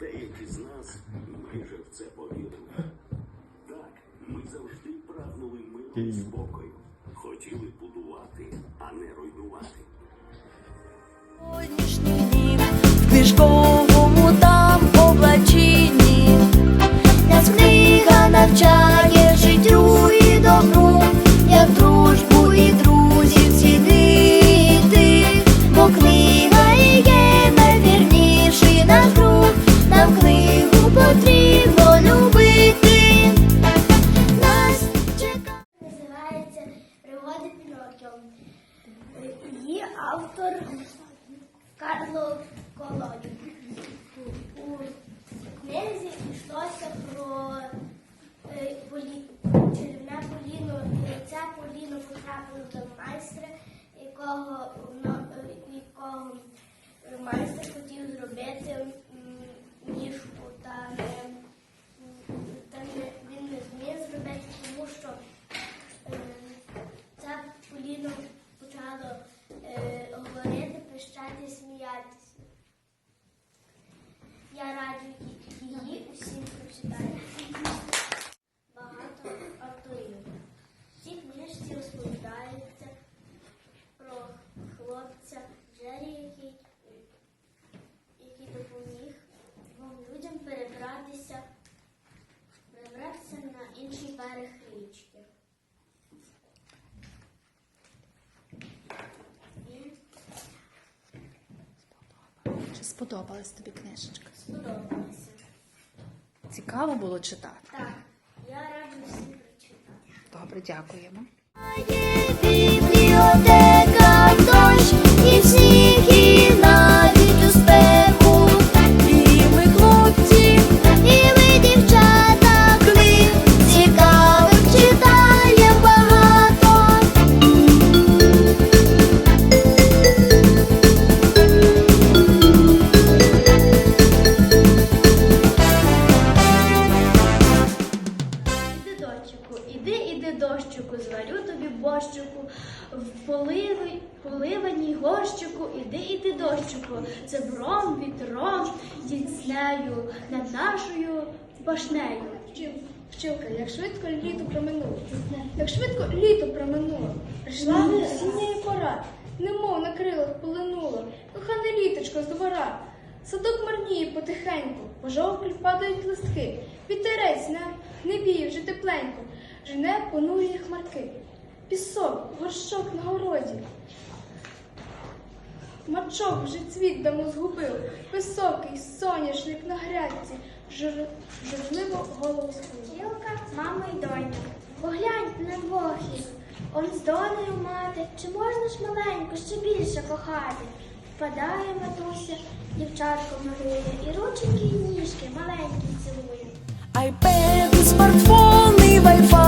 деякі з нас майже в це повірили. Так, ми завжди прагнули миру і спокою. Хотіли будувати, а не руйнувати. Сьогоднішній днів в книжковому Карло Колодій. У книзі йшлося про е, чарівне поліно. І Це поліно потрапило до майстра, якого, е, якого майстер Чи сподобалась тобі книжечка? Сподобалася. Цікаво було читати. Так, я раджу всім прочитати. Добре, дякуємо. Горщику, іди, іди, дощику, цебром, вітром, діцнею над нашою башнею. Вчилка, як швидко літо проминуло, як швидко літо проминуло, прийшла осіння пора, немов на крилах полинуло, кохане літочко з двора. Садок марніє потихеньку, пожовклі падають листки, вітерець на небі вже тепленько, жене понурі хмарки, пісок, горщок на городі. Мачок вже цвіт давно згубив, високий соняшник на грядці, жур... журливо голову схилив. Тілка, мама й донька, поглянь на двох їх. Он з донею мати, чи можна ж маленьку ще більше кохати? Впадає матуся, дівчатко малює, і рученьки, і ніжки маленькі цілує. Айпеди, смартфони, вайфай.